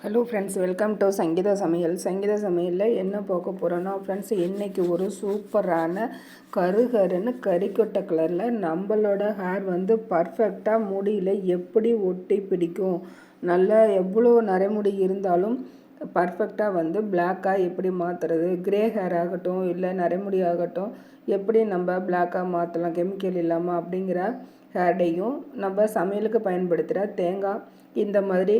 Hello friends welcome to Sangeetha சமையல் சங்கீதா சமையலில் என்ன பார்க்க போகிறோன்னா ஃப்ரெண்ட்ஸ் இன்றைக்கி ஒரு சூப்பரான கருகருன்னு கறிக்கொட்டை கலரில் நம்மளோட ஹேர் வந்து பர்ஃபெக்டாக முடியில் எப்படி ஒட்டி பிடிக்கும்? நல்லா எவ்வளோ நரைமுடி இருந்தாலும் பர்ஃபெக்டாக வந்து பிளாக்காக எப்படி மாற்றுறது கிரே ஹேர் ஆகட்டும் இல்லை நரைமுடி ஆகட்டும் எப்படி நம்ம பிளாக்காக மாற்றலாம் கெமிக்கல் இல்லாமல் அப்படிங்கிற ஹேர்டையும் நம்ம சமையலுக்கு பயன்படுத்துகிற தேங்காய் இந்த மாதிரி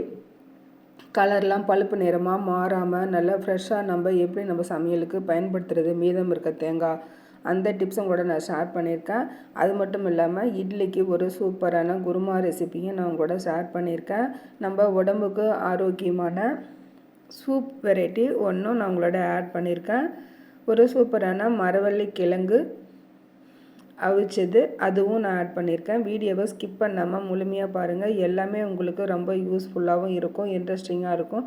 கலர்லாம் பழுப்பு நிறமாக மாறாமல் நல்லா ஃப்ரெஷ்ஷாக நம்ம எப்படி நம்ம சமையலுக்கு பயன்படுத்துறது மீதம் இருக்க தேங்காய் அந்த டிப்ஸும் கூட நான் ஷேர் பண்ணியிருக்கேன். அது மட்டும் இல்லாமல் இட்லிக்கு ஒரு சூப்பரான குருமா ரெசிப்பியும் நான் கூட ஷேர் பண்ணியிருக்கேன். நம்ம உடம்புக்கு ஆரோக்கியமான சூப் வெரைட்டி ஒன்றும் நான் உங்களோட ஆட் பண்ணியிருக்கேன். ஒரு சூப்பரான மரவள்ளி கிழங்கு அவிச்சது அதுவும் நான் ஆட் பண்ணியிருக்கேன் வீடியோவை ஸ்கிப் பண்ணாமல் முழுமையாக பாருங்கள் எல்லாமே உங்களுக்கு ரொம்ப யூஸ்ஃபுல்லாகவும் இருக்கும் இன்ட்ரெஸ்டிங்காக இருக்கும்.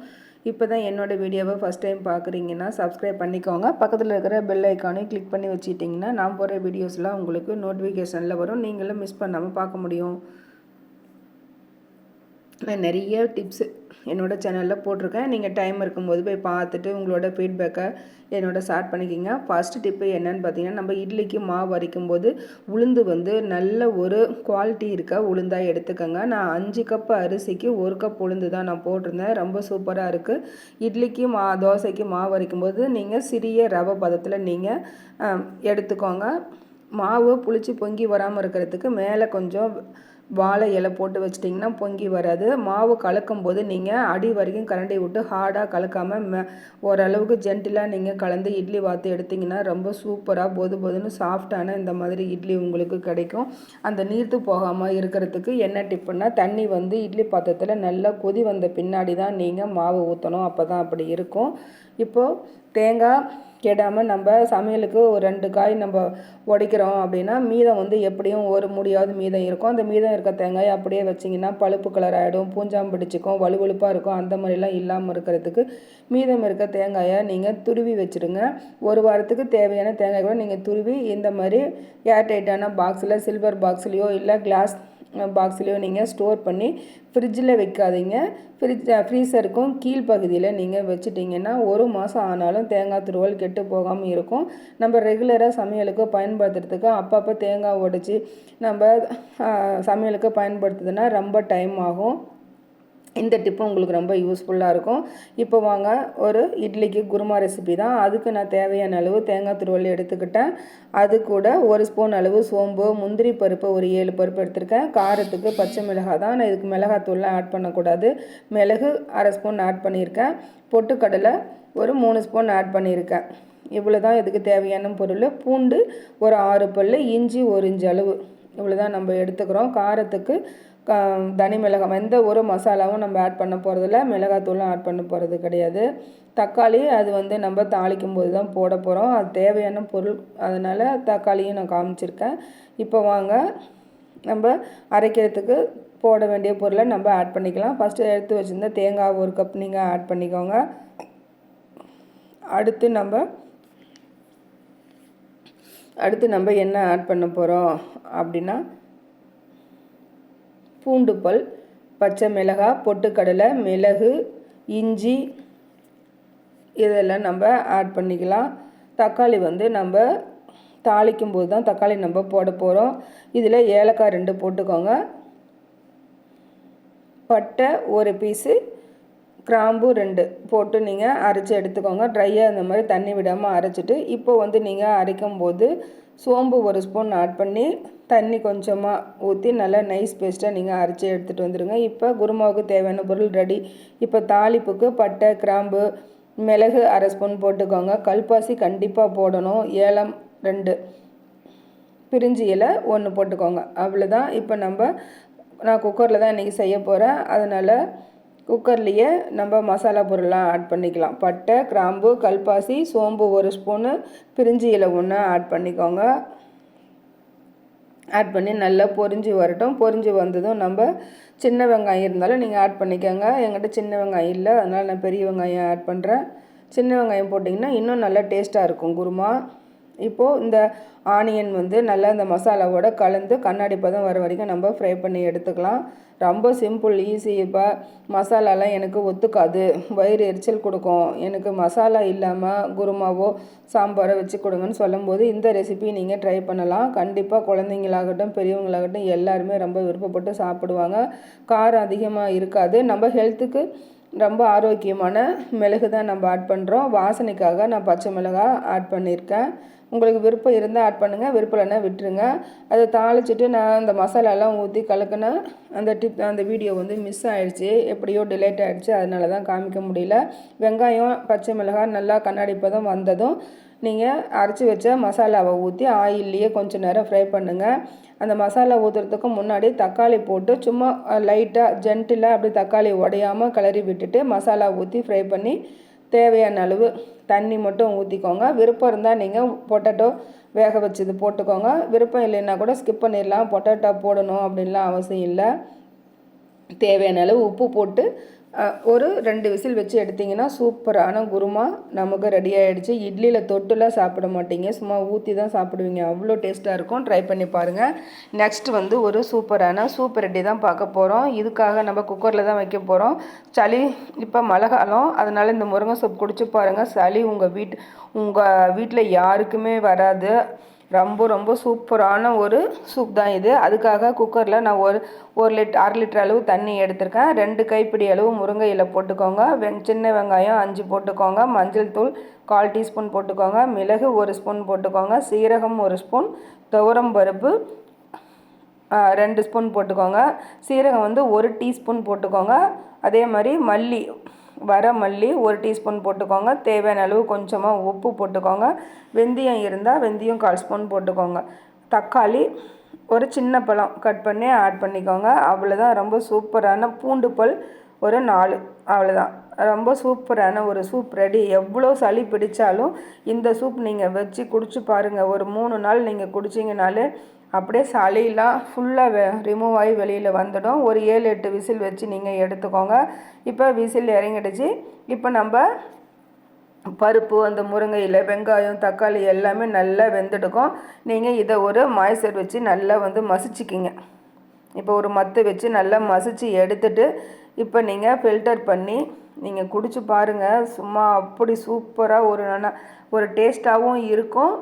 இப்போ தான் என்னோடய வீடியோவை ஃபஸ்ட் டைம் பார்க்குறீங்கன்னா சப்ஸ்கிரைப் பண்ணிக்கோங்க. பக்கத்தில் இருக்கிற பெல் ஐக்கானையும் கிளிக் பண்ணி வச்சுட்டிங்கன்னா நான் போகிற வீடியோஸ்லாம் உங்களுக்கு நோட்டிஃபிகேஷனில் வரும். நீங்களும் மிஸ் பண்ணாமல் பார்க்க முடியும். நான் நிறைய டிப்ஸு என்னோடய சேனலில் போட்டிருக்கேன். நீங்கள் டைம் இருக்கும்போது போய் பார்த்துட்டு உங்களோட ஃபீட்பேக்கை என்னோட ஸ்டார்ட் பண்ணிக்கிங்க. ஃபஸ்ட்டு டிப்பு என்னன்னு பார்த்தீங்கன்னா நம்ம இட்லிக்கு மாவு வரைக்கும் போது உளுந்து வந்து நல்ல ஒரு குவாலிட்டி இருக்க உளுந்தாக எடுத்துக்கோங்க. நான் அஞ்சு கப் அரிசிக்கு ஒரு கப் உளுந்து தான் நான் போட்டிருந்தேன். ரொம்ப சூப்பராக இருக்குது இட்லிக்கு மா தோசைக்கு மாவு வரைக்கும் போது நீங்கள் சிறிய ரவை பதத்தில் நீங்கள் எடுத்துக்கோங்க. மாவு புளிச்சு பொங்கி வராமல் இருக்கிறதுக்கு மேலே கொஞ்சம் வாழை இலை போட்டு வச்சிட்டிங்கன்னா பொங்கி வராது. மாவு கலக்கும் போது நீங்கள் அடி வரைக்கும் கரண்டி விட்டு ஹார்டாக கலக்காமல் ஓரளவுக்கு ஜென்டிலாக நீங்கள் கலந்து இட்லி வாத்து எடுத்திங்கன்னா ரொம்ப சூப்பராக போது போதுன்னு சாஃப்டான இந்த மாதிரி இட்லி உங்களுக்கு கிடைக்கும். அந்த நீர்த்து போகாமல் இருக்கிறதுக்கு என்ன டிப்புன்னா தண்ணி வந்து இட்லி பாத்திரத்தில் நல்லா கொதி வந்த பின்னாடி தான் நீங்கள் மாவு ஊற்றணும் அப்போ தான் அப்படி இருக்கும். இப்போது தேங்காய் கெடாமல் நம்ம சமையலுக்கு ஒரு ரெண்டு காய் நம்ம உடைக்கிறோம் அப்படின்னா மீதம் வந்து எப்படியும் ஒரு முடியாவது மீதம் இருக்கும். அந்த மீதம் இருக்க தேங்காய் அப்படியே வச்சிங்கன்னா பழுப்பு கலர் ஆகிடும் பூஞ்சாம் பிடிச்சிக்கும் வலுவழுப்பாக இருக்கும். அந்த மாதிரிலாம் இல்லாமல் இருக்கிறதுக்கு மீதம் இருக்க தேங்காயை நீங்கள் துருவி வச்சுடுங்க. ஒரு வாரத்துக்கு தேவையான தேங்காய் கூட நீங்கள் துருவி இந்த மாதிரி ஏர்டைட்டான பாக்ஸில் சில்வர் பாக்ஸ்லேயோ இல்லை கிளாஸ் பாக்ஸ்லேயோ நீங்கள் ஸ்டோர் பண்ணி ஃப்ரிட்ஜில் வைக்காதீங்க. ஃப்ரிட்ஜ் ஃப்ரீசருக்கும் கீழ்ப்பகுதியில் நீங்கள் வச்சுட்டிங்கன்னா ஒரு மாதம் ஆனாலும் தேங்காய் துருவல் கெட்டு போகாமல் இருக்கும். நம்ம ரெகுலராக சமையலுக்கு பயன்படுத்துறதுக்கு அப்பப்போ தேங்காய் உடச்சி நம்ம சமையலுக்கு பயன்படுத்துதுன்னா ரொம்ப டைம் ஆகும். இந்த டிப்பும் உங்களுக்கு ரொம்ப யூஸ்ஃபுல்லாக இருக்கும். இப்போ வாங்க ஒரு இட்லிக்கு குருமா ரெசிபி தான். அதுக்கு நான் தேவையான அளவு தேங்காய் துருவல் எடுத்துக்கிட்டேன். அது கூட ஒரு ஸ்பூன் அளவு சோம்பு முந்திரி பருப்பு ஒரு ஏழு பருப்பு எடுத்திருக்கேன். காரத்துக்கு பச்சை மிளகாய் தான். நான் இதுக்கு மிளகாத்தூள்லாம் ஆட் பண்ணக்கூடாது. மிளகு அரை ஸ்பூன் ஆட் பண்ணியிருக்கேன். பொட்டுக்கடலை ஒரு மூணு ஸ்பூன் ஆட் பண்ணியிருக்கேன். இவ்வளோ தான் இதுக்கு தேவையான பொருள். பூண்டு ஒரு ஆறு பல் இஞ்சி ஒரு இஞ்சி அளவு. இவ்வளோ தான் நம்ம எடுத்துக்கிறோம். காரத்துக்கு தனி மிளகாய் எந்த ஒரு மசாலாவும் நம்ம ஆட் பண்ண போகிறதில்ல மிளகாத்தூளும் ஆட் பண்ண போகிறது கிடையாது. தக்காளி அது வந்து நம்ம தாளிக்கும் போது தான் போட போகிறோம் அது தேவையான பொருள். அதனால் தக்காளியும் நான் காமிச்சிருக்கேன். இப்போ வாங்க நம்ம அரைக்கிறதுக்கு போட வேண்டிய பொருளை நம்ம ஆட் பண்ணிக்கலாம். ஃபஸ்ட்டு எடுத்து வச்சுருந்த தேங்காய் ஒரு கப் நீங்கள் ஆட் பண்ணிக்கோங்க. அடுத்து நம்ம அடுத்து நம்ம என்ன ஆட் பண்ண போகிறோம் அப்படின்னா பூண்டு பல் பச்சை மிளகாய் பொட்டுக்கடலை மிளகு இஞ்சி இதெல்லாம் நம்ம ஆட் பண்ணிக்கலாம். தக்காளி வந்து நம்ம தாளிக்கும் போது தான் தக்காளி நம்ம போட போகிறோம் இதில் ஏலக்காய் ரெண்டு போட்டுக்கோங்க. பட்டை ஒரு பீஸு கிராம்பு ரெண்டு போட்டு நீங்கள் அரைச்சி எடுத்துக்கோங்க. ட்ரையாக இந்த மாதிரி தண்ணி விடாமல் அரைச்சிட்டு இப்போ வந்து நீங்கள் அரைக்கும் போது சோம்பு ஒரு ஸ்பூன் ஆட் பண்ணி தண்ணி கொஞ்சமாக ஊற்றி நல்லா நைஸ் பேஸ்ட்டாக நீங்கள் அரைச்சி எடுத்துகிட்டு வந்துடுங்க இப்போ குருமாவுக்கு தேவையான பொருள் ரெடி இப்போ தாளிப்புக்கு பட்டை கிராம்பு மிளகு அரை ஸ்பூன் போட்டுக்கோங்க. கல்பாசி கண்டிப்பாக போடணும். ஏலம் ரெண்டு பிரிஞ்சி இலை ஒன்று போட்டுக்கோங்க. அவ்வளோதான் இப்போ நம்ம நான் குக்கரில் தான் இன்றைக்கி செய்ய போகிறேன் அதனால் குக்கர்லேயே நம்ம மசாலா பொருள்லாம் ஆட் பண்ணிக்கலாம். பட்டை கிராம்பு கல்பாசி சோம்பு ஒரு ஸ்பூனு பிரிஞ்சி இலை ஒன்று ஆட் பண்ணிக்கோங்க. ஆட் பண்ணி நல்லா பொரிஞ்சு வரட்டும். பொரிஞ்சு வந்ததும் நம்ம சின்ன வெங்காயம் இருந்தாலும் நீங்கள் ஆட் பண்ணிக்கோங்க. எங்கிட்ட சின்ன வெங்காயம் இல்லை அதனால் நான் பெரிய வெங்காயம் ஆட் பண்ணுறேன் சின்ன வெங்காயம் போட்டிங்கன்னா இன்னும் நல்லா டேஸ்ட்டாக இருக்கும் குருமா. இப்போது இந்த ஆனியன் வந்து நல்லா இந்த மசாலாவோட கலந்து கண்ணாடி பதம் வர வரைக்கும் நம்ம ஃப்ரை பண்ணி எடுத்துக்கலாம். ரொம்ப சிம்பிள் ஈஸி இப்போ மசாலாலாம் எனக்கு ஒத்துக்காது. வயிறு எரிச்சல் கொடுக்கும். எனக்கு மசாலா இல்லாமல் குருமாவோ சாம்பாரோ வச்சு கொடுங்கன்னு சொல்லும்போது இந்த ரெசிபி நீங்கள் ட்ரை பண்ணலாம். கண்டிப்பாக குழந்தைங்களாகட்டும் பெரியவங்களாகட்டும் எல்லாருமே ரொம்ப விருப்பப்பட்டு சாப்பிடுவாங்க. காரம் அதிகமாக இருக்காது. நம்ம ஹெல்த்துக்கு ரொம்ப ஆரோக்கியமான மிளகு தான் நம்ம ஆட் பண்ணுறோம் வாசனைக்காக நான் பச்சை மிளகாய் ஆட் பண்ணியிருக்கேன் உங்களுக்கு விருப்பம் இருந்தால் ஆட் பண்ணுங்கள் விருப்பம் இல்லைன்னா விட்டுருங்க. அதை தாளிச்சிட்டு நான் அந்த மசாலாலாம் ஊற்றி கலக்கினேன் அந்த டிப் அந்த வீடியோ வந்து மிஸ் ஆகிடுச்சி எப்படியோ டிலேட் ஆகிடுச்சு அதனால தான் காமிக்க முடியல. வெங்காயம் பச்சை மிளகாய் நல்லா கண்ணாடி பதம் வந்ததும் நீங்கள் அரைச்சி வச்ச மசாலாவை ஊற்றி ஆயில்லையே கொஞ்சம் நேரம் ஃப்ரை பண்ணுங்கள் அந்த மசாலா ஊற்றுறதுக்கு முன்னாடி தக்காளி போட்டு சும்மா லைட்டாக ஜென்டிலாக அப்படி தக்காளி உடையாமல் கிளறி விட்டுட்டு மசாலா ஊற்றி ஃப்ரை பண்ணி தேவையான அளவு தண்ணி மட்டும் ஊற்றிக்கோங்க விருப்பம் இருந்தால் நீங்கள் பொட்டேட்டோ வேக வச்சது போட்டுக்கோங்க. விருப்பம் இல்லைன்னா கூட ஸ்கிப் பண்ணிடலாம் பொட்டேட்டோ போடணும் அப்படின்லாம் அவசியம் இல்லை. தேவையான அளவு உப்பு போட்டு ஒரு ரெண்டு விசில் வச்சு எடுத்திங்கன்னா சூப்பரான குருமா. நமக்கு ரெடி ஆகிடுச்சு இட்லியில் தொட்டுலாம் சாப்பிட மாட்டீங்க. சும்மா ஊற்றி தான் சாப்பிடுவீங்க. அவ்வளோ டேஸ்ட்டாக இருக்கும். ட்ரை பண்ணி பாருங்கள் நெக்ஸ்ட் வந்து ஒரு சூப்பரான சூப் ரெடி தான் பார்க்க போகிறோம் இதுக்காக நம்ம குக்கரில் தான் வைக்க போகிறோம் சளி இப்போ மழை காலம். அதனால் இந்த முருங்கை சூப் குடிச்சு பாருங்கள் சளி உங்கள் வீட்டு உங்கள் வீட்டில் யாருக்குமே வராது. ரொம்ப ரொம்ப சூப்பரான ஒரு சூப் தான் இது. அதுக்காக குக்கரில் நான் ஒரு ஒரு லிட் அரை லிட்டர் அளவு தண்ணி எடுத்திருக்கேன். ரெண்டு கைப்பிடி அளவு முருங்கை இலை போட்டுக்கோங்க. வெங் சின்ன வெங்காயம் அஞ்சு போட்டுக்கோங்க. மஞ்சள் தூள் கால் டீஸ்பூன் போட்டுக்கோங்க. மிளகு ஒரு ஸ்பூன் போட்டுக்கோங்க. சீரகம் ஒரு ஸ்பூன். துவரம் பருப்பு ரெண்டு ஸ்பூன் போட்டுக்கோங்க. சீரகம் வந்து ஒரு டீஸ்பூன் போட்டுக்கோங்க. அதே மாதிரி மல்லி வர மல்லி ஒரு டீஸ்பூன் போட்டுக்கோங்க. தேவையான அளவு கொஞ்சமாக உப்பு போட்டுக்கோங்க. வெந்தயம் இருந்தால் வெந்தயம் கால் ஸ்பூன் போட்டுக்கோங்க. தக்காளி ஒரு சின்ன பழம் கட் பண்ணி ஆட் பண்ணிக்கோங்க. அவ்வளோதான் ரொம்ப சூப்பரான பூண்டு பல் ஒரு நாலு. அவ்வளோதான் ரொம்ப சூப்பரான ஒரு சூப் ரெடி. எவ்வளோ சளி பிடிச்சாலும் இந்த சூப் நீங்கள் வச்சு குடிச்சு பாருங்கள் ஒரு மூணு நாள் நீங்கள் குடிச்சிங்கனாலே அப்படியே சளியெலாம் ஃபுல்லாக ரிமூவ் ஆகி வெளியில் வந்துடும். ஒரு ஏழு எட்டு விசில் வச்சு நீங்கள் எடுத்துக்கோங்க. இப்போ விசில் இறங்கிடுச்சு. இப்போ நம்ம பருப்பு அந்த முருங்கையில் வெங்காயம் தக்காளி எல்லாமே நல்லா வெந்துடுக்கும். நீங்கள் இதை ஒரு மாய்ச்சர் வச்சு நல்லா வந்து மசிச்சிக்கிங்க. இப்போ ஒரு மத்து வச்சு நல்லா மசிச்சு எடுத்துட்டு இப்போ நீங்கள் ஃபில்டர் பண்ணி நீங்கள் குடிச்சு பாருங்கள் சும்மா அப்படி சூப்பராக ஒரு ஒரு டேஸ்ட்டாகவும் இருக்கும்.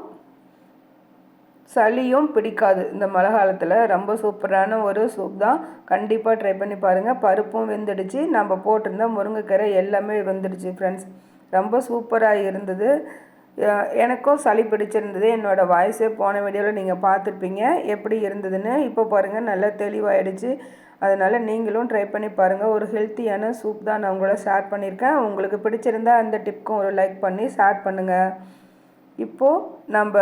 சளியும் பிடிக்காது. இந்த மழை காலத்தில் ரொம்ப சூப்பரான ஒரு சூப் தான். கண்டிப்பாக ட்ரை பண்ணி பாருங்கள் பருப்பும் வெந்துடுச்சு. நம்ம போட்டிருந்த முருங்கைக்கீரை எல்லாமே வெந்துடுச்சு ஃப்ரெண்ட்ஸ் ரொம்ப சூப்பராக இருந்தது. எனக்கும் சளி பிடிச்சிருந்தது. என்னோடய வாய்ஸே போன வீடியோவில் நீங்கள் பார்த்துருப்பீங்க. எப்படி இருந்ததுன்னு இப்போ பாருங்கள் நல்லா தெளிவாயிடுச்சு. அதனால் நீங்களும் ட்ரை பண்ணி பாருங்கள் ஒரு ஹெல்த்தியான சூப் தான் நான் உங்களோட ஷேர் பண்ணியிருக்கேன். உங்களுக்கு பிடிச்சிருந்தா அந்த டிப்க்கும் ஒரு லைக் பண்ணி ஷேர் பண்ணுங்கள் இப்போது நம்ம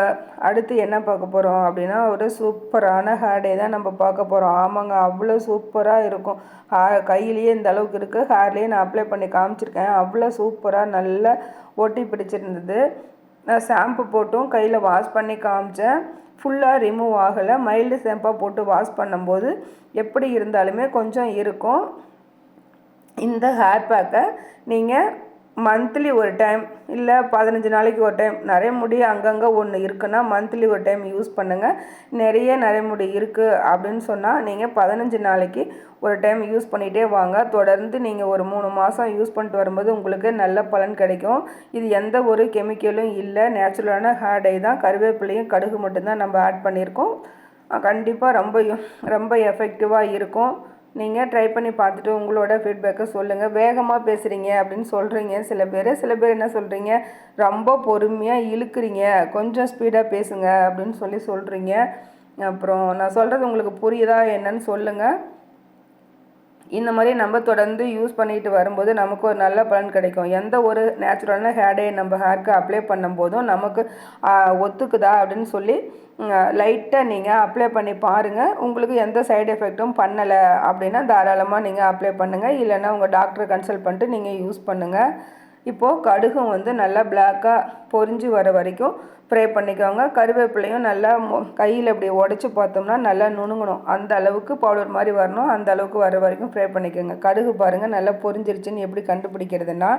அடுத்து என்ன பார்க்க போகிறோம் அப்படின்னா ஒரு சூப்பரான ஹேர் டே தான் நம்ம பார்க்க போகிறோம் ஆமாங்க அவ்வளோ சூப்பராக இருக்கும். ஹே கையிலேயே இந்த அளவுக்கு இருக்குது ஹேர்லேயே நான் அப்ளை பண்ணி காமிச்சிருக்கேன். அவ்வளோ சூப்பராக நல்லா ஒட்டி பிடிச்சிருந்தது. நான் ஷாம்பு போட்டும் கையில் வாஷ் பண்ணி காமிச்சேன். ஃபுல்லாக ரிமூவ் ஆகலை. மைல்டு ஷாம்பாக போட்டு வாஷ் பண்ணும்போது எப்படி இருந்தாலுமே கொஞ்சம் இருக்கும். இந்த ஹேர் பேக்கை நீங்கள் மந்த்லி ஒரு டைம் இல்லை பதினஞ்சு நாளைக்கு ஒரு டைம் நிறைய முடி அங்கங்கே ஒன்று இருக்குன்னா மந்த்லி ஒரு டைம் யூஸ் பண்ணுங்கள் நிறைய நரைமுடி இருக்குது அப்படின்னு சொன்னால் நீங்கள் பதினஞ்சு நாளைக்கு ஒரு டைம் யூஸ் பண்ணிகிட்டே வாங்க. தொடர்ந்து நீங்கள் ஒரு மூணு மாதம் யூஸ் பண்ணிட்டு வரும்போது உங்களுக்கு நல்ல பலன் கிடைக்கும். இது எந்த ஒரு கெமிக்கலும் இல்லை. நேச்சுரலான ஹேர் டை தான். கருவேப்பிலையும் கடுகு மட்டும்தான் நம்ம ஆட் பண்ணியிருக்கோம். கண்டிப்பாக ரொம்ப ரொம்ப எஃபெக்டிவாக இருக்கும். நீங்கள் ட்ரை பண்ணி பார்த்துட்டு உங்களோட ஃபீட்பேக்கை சொல்லுங்கள் வேகமாக பேசுகிறீங்க அப்படின்னு சொல்கிறீங்க சில பேர் சில பேர் என்ன சொல்கிறீங்க ரொம்ப பொறுமையாக இழுக்கிறீங்க. கொஞ்சம் ஸ்பீடாக பேசுங்க அப்படின்னு சொல்லி சொல்கிறீங்க அப்புறம் நான் சொல்கிறது உங்களுக்கு புரியுதா என்னன்னு சொல்லுங்கள் இந்த மாதிரி நம்ம தொடர்ந்து யூஸ் பண்ணிட்டு வரும்போது நமக்கு ஒரு நல்ல பலன் கிடைக்கும். எந்த ஒரு நேச்சுரலான ஹேர்டே நம்ம ஹேர்க்கு அப்ளை பண்ணும்போதும் நமக்கு ஒத்துக்குதா அப்படின்னு சொல்லி லைட்டாக நீங்கள் அப்ளை பண்ணி பாருங்கள் உங்களுக்கு எந்த சைடு எஃபெக்ட்டும் பண்ணலை அப்படின்னா தாராளமாக நீங்கள் அப்ளை பண்ணுங்கள் இல்லைன்னா உங்கள் டாக்டரை கன்சல்ட் பண்ணிட்டு நீங்கள் யூஸ் பண்ணுங்கள் இப்போது கடுகும் வந்து நல்லா பிளாக்காக பொறிஞ்சு வர வரைக்கும் ஃப்ரை பண்ணிக்கோங்க. கருவேப்பிலையும் நல்லா கையில் இப்படி உடச்சி பார்த்தோம்னா நல்லா நுணுங்கணும். அந்த அளவுக்கு பவுடர் மாதிரி வரணும். அந்த அளவுக்கு வர வரைக்கும் ஃப்ரை பண்ணிக்கோங்க. கடுகு பாருங்கள் நல்லா பொரிஞ்சிருச்சுன்னு எப்படி கண்டுபிடிக்கிறதுனா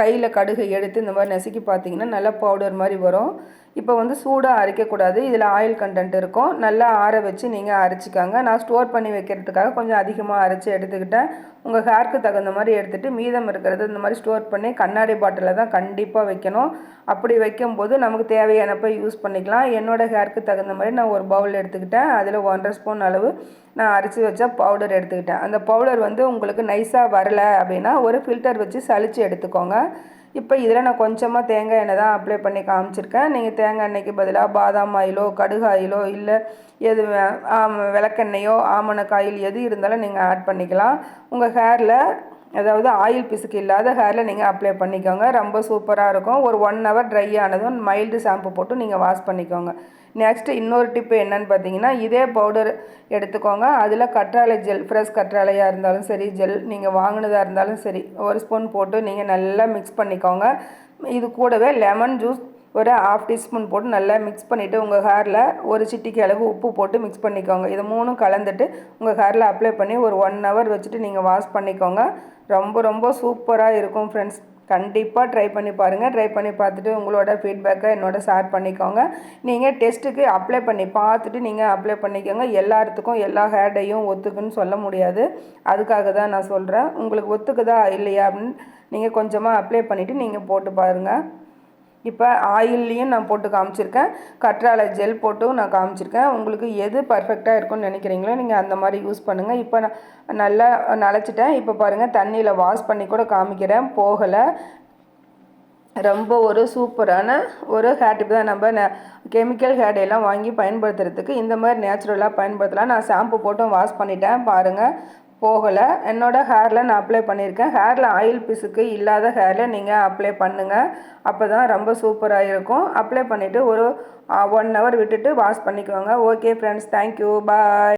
கையில் கடுகு எடுத்து இந்த மாதிரி நசுக்கி பார்த்தீங்கன்னா நல்லா பவுடர் மாதிரி வரும். இப்போ வந்து சூடாக அரைக்கக்கூடாது. இதில் ஆயில் கண்டென்ட் இருக்கும். நல்லா ஆற வச்சு நீங்கள் அரைச்சிக்காங்க. நான் ஸ்டோர் பண்ணி வைக்கிறதுக்காக கொஞ்சம் அதிகமாக அரைச்சி எடுத்துக்கிட்டேன். உங்கள் ஹேர்க்கு தகுந்த மாதிரி எடுத்துகிட்டு மீதம் இருக்கிறது இந்த மாதிரி ஸ்டோர் பண்ணி கண்ணாடி பாட்டிலில் தான் கண்டிப்பாக வைக்கணும். அப்படி வைக்கும்போது நமக்கு தேவையானப்போ யூஸ் பண்ணிக்கலாம். என்னோடய ஹேர்க்கு தகுந்த மாதிரி நான் ஒரு பவுல் எடுத்துக்கிட்டேன். அதில் ஒன்றரை ஸ்பூன் அளவு நான் அரைச்சி வச்ச பவுடர் எடுத்துக்கிட்டேன். அந்த பவுடர் வந்து உங்களுக்கு நைஸாக வரலை அப்படின்னா ஒரு ஃபில்டர் வச்சு சளிச்சு எடுத்துக்கோங்க. இப்போ இதில் நான் கொஞ்சமாக தேங்காய் எண்ணெய் தான் அப்ளை பண்ணி காமிச்சிருக்கேன். நீங்கள் தேங்காய் எண்ணெய்க்கு பதிலாக பாதாம் ஆயிலோ கடுகு ஆயிலோ இல்லை எது விளக்கெண்ணெயோ ஆமணக்காயில் எது இருந்தாலும் நீங்கள் ஆட் பண்ணிக்கலாம். உங்கள் ஹேரில் அதாவது ஆயில் பிசுக்கு இல்லாத ஹேரில் நீங்கள் அப்ளை பண்ணிக்கோங்க. ரொம்ப சூப்பராக இருக்கும். ஒரு ஒன் ஹவர் ட்ரை ஆனதும் மைல்டு ஷாம்பு போட்டு நீங்கள் வாஷ் பண்ணிக்கோங்க. நெக்ஸ்ட்டு இன்னொரு டிப்பு என்னன்னு பார்த்தீங்கன்னா இதே பவுடர் எடுத்துக்கோங்க. அதில் கற்றாழை ஜெல் ஃப்ரெஷ் கற்றாழையாக இருந்தாலும் சரி ஜெல் நீங்கள் வாங்கினதாக இருந்தாலும் சரி ஒரு ஸ்பூன் போட்டு நீங்கள் நல்லா மிக்ஸ் பண்ணிக்கோங்க. இது கூடவே லெமன் ஜூஸ் ஒரு ஆஃப் டீஸ்பூன் போட்டு நல்லா மிக்ஸ் பண்ணிவிட்டு உங்கள் ஹேரில் ஒரு சிட்டிக்கு அளவு உப்பு போட்டு மிக்ஸ் பண்ணிக்கோங்க. இது மூணும் கலந்துட்டு உங்கள் ஹேரில் அப்ளை பண்ணி ஒரு ஒன் ஹவர் வச்சுட்டு நீங்கள் வாஷ் பண்ணிக்கோங்க. ரொம்ப ரொம்ப சூப்பராக இருக்கும் ஃப்ரெண்ட்ஸ் கண்டிப்பாக ட்ரை பண்ணி பாருங்கள் ட்ரை பண்ணி பார்த்துட்டு உங்களோட ஃபீட்பேக்கை என்னோட ஷேர் பண்ணிக்கோங்க. நீங்கள் டெஸ்ட்டுக்கு அப்ளை பண்ணி பார்த்துட்டு நீங்கள் அப்ளை பண்ணிக்கோங்க. எல்லாத்துக்கும் எல்லா ஹேர்டையும் ஒத்துக்குன்னு சொல்ல முடியாது. அதுக்காக தான் நான் சொல்கிறேன் உங்களுக்கு ஒத்துக்குதா இல்லையா அப்படின்னு நீங்கள் கொஞ்சமாக அப்ளை பண்ணிவிட்டு நீங்கள் போட்டு பாருங்கள் இப்போ ஆயில்லையும் நான் போட்டு காமிச்சிருக்கேன். கற்றாழை ஜெல் போட்டும் நான் காமிச்சிருக்கேன். உங்களுக்கு எது பர்ஃபெக்டாக இருக்கும்னு நினைக்கிறீங்களோ நீங்கள் அந்த மாதிரி யூஸ் பண்ணுங்கள் இப்போ நான் நல்லா நனைச்சிட்டேன் இப்போ பாருங்கள் தண்ணியில் வாஷ் பண்ணி கூட காமிக்கிறேன். போகலை. ரொம்ப ஒரு சூப்பரான ஒரு ஹேர் டிப் தான் நம்ம கெமிக்கல் ஹேடையெல்லாம் வாங்கி பயன்படுத்துறதுக்கு இந்த மாதிரி நேச்சுரலாக பயன்படுத்தலாம். நான் ஷாம்பு போட்டும் வாஷ் பண்ணிட்டேன். பாருங்கள் போகலை. என்னோடய ஹேரில் நான் அப்ளை பண்ணியிருக்கேன். ஹேரில் ஆயில் பிசுக்கு இல்லாத ஹேரில் நீங்கள் அப்ளை பண்ணுங்கள் அப்போ தான் ரொம்ப சூப்பராக இருக்கும். அப்ளை பண்ணிவிட்டு ஒரு ஒன் ஹவர் விட்டுட்டு வாஷ் பண்ணிக்கோங்க. Okay friends thank you bye